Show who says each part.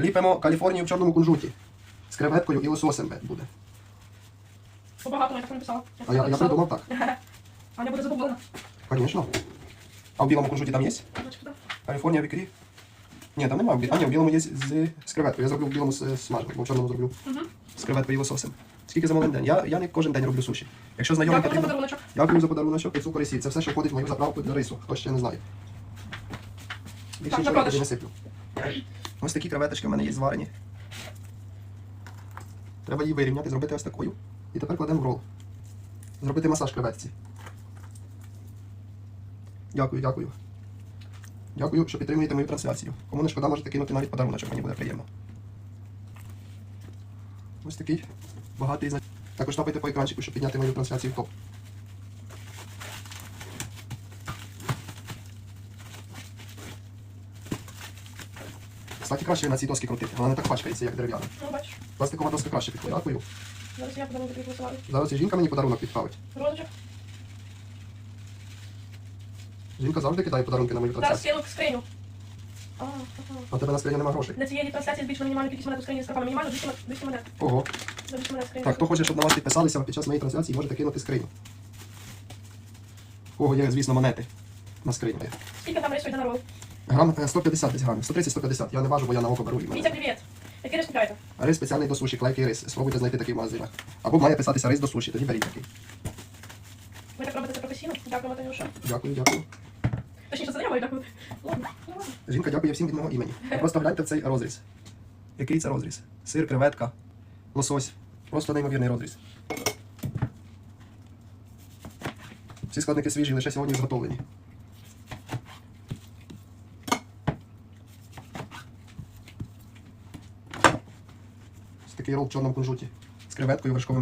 Speaker 1: Ліпимо Каліфорнію в чорному кунжуті. З креветкою і лососем буде.
Speaker 2: Побагато я так написала.
Speaker 1: А я, я придумав так.
Speaker 2: Аня буде задоволена.
Speaker 1: Звісно. А в білому кунжуті там є? Каліфорнія в ікрі? Ні, там немає. в бі- А ні, в білому є з, з, з креветкою. Я зроблю в білому з смаженим, бо в чорному зроблю
Speaker 2: Мгм.
Speaker 1: з креветкою і лососем. Скільки замовлень день? Я, я не кожен день роблю суші. Якщо знайомий
Speaker 2: Дякую за
Speaker 1: потрібно...
Speaker 2: подаруночок.
Speaker 1: Дякую за подарунок і цукор і сіль. Це все, що входить в мою заправку для рису. Хто ще не знає. Більше
Speaker 2: Так,
Speaker 1: нічого я
Speaker 2: продаж.
Speaker 1: не сиплю. Ось такі креветочки в мене є зварені. Треба її вирівняти, зробити ось такою. І тепер кладемо в рол. Зробити масаж креветці. Дякую, дякую. Дякую, що підтримуєте мою трансляцію. Кому не шкода, можете кинути навіть подарунок, мені буде приємно. Ось такий багатий Також тапайте по екранчику, щоб підняти мою трансляцію в топ. Кстати, краще на цій доскі крутити. Вона не так пачкається, як дерев'яна.
Speaker 2: Ну, бачиш.
Speaker 1: Пластикова доска краще підходить. Дякую.
Speaker 2: Зараз я подарунок тобі висилаю.
Speaker 1: Зараз і жінка мені подарунок відправить.
Speaker 2: Розочок.
Speaker 1: Жінка завжди кидає подарунки на мою
Speaker 2: Зараз
Speaker 1: трансляцію.
Speaker 2: скину скриню. А, ага.
Speaker 1: А в тебе на скрині нема грошей.
Speaker 2: Для цієї трансляції збільшили мінімальну кількість монет у скрині з карпами. Мінімально 200 монет- 200 монет.
Speaker 1: Ого.
Speaker 2: За 200 монет скрині.
Speaker 1: Так, хто хоче, щоб на вас підписалися під час моєї трансляції, можете кинути скриню. У кого є, звісно, монети на скрині.
Speaker 2: Скільки там рису на рол?
Speaker 1: Грам е, 150 десь грамів. 130-150. Я не важу, бо я на око беру. і мене.
Speaker 2: Вітя, привіт. Який рис купляєте?
Speaker 1: Рис спеціальний до суші, клейкий рис. Спробуйте знайти такий в магазинах. Або має писатися рис до суші, тоді беріть такий.
Speaker 2: Ви так робите це професійно? Дякуємо, Танюша.
Speaker 1: Дякую, дякую.
Speaker 2: Точніше, за нього дякую. Ладно, ладно.
Speaker 1: Жінка дякує всім від мого імені. Просто гляньте в цей розріз. Який це розріз? Сир, креветка, лосось. Просто неймовірний розріз. Всі складники свіжі, лише сьогодні зготовлені. Такий рол в чорному кунжуті з креветкою вершковим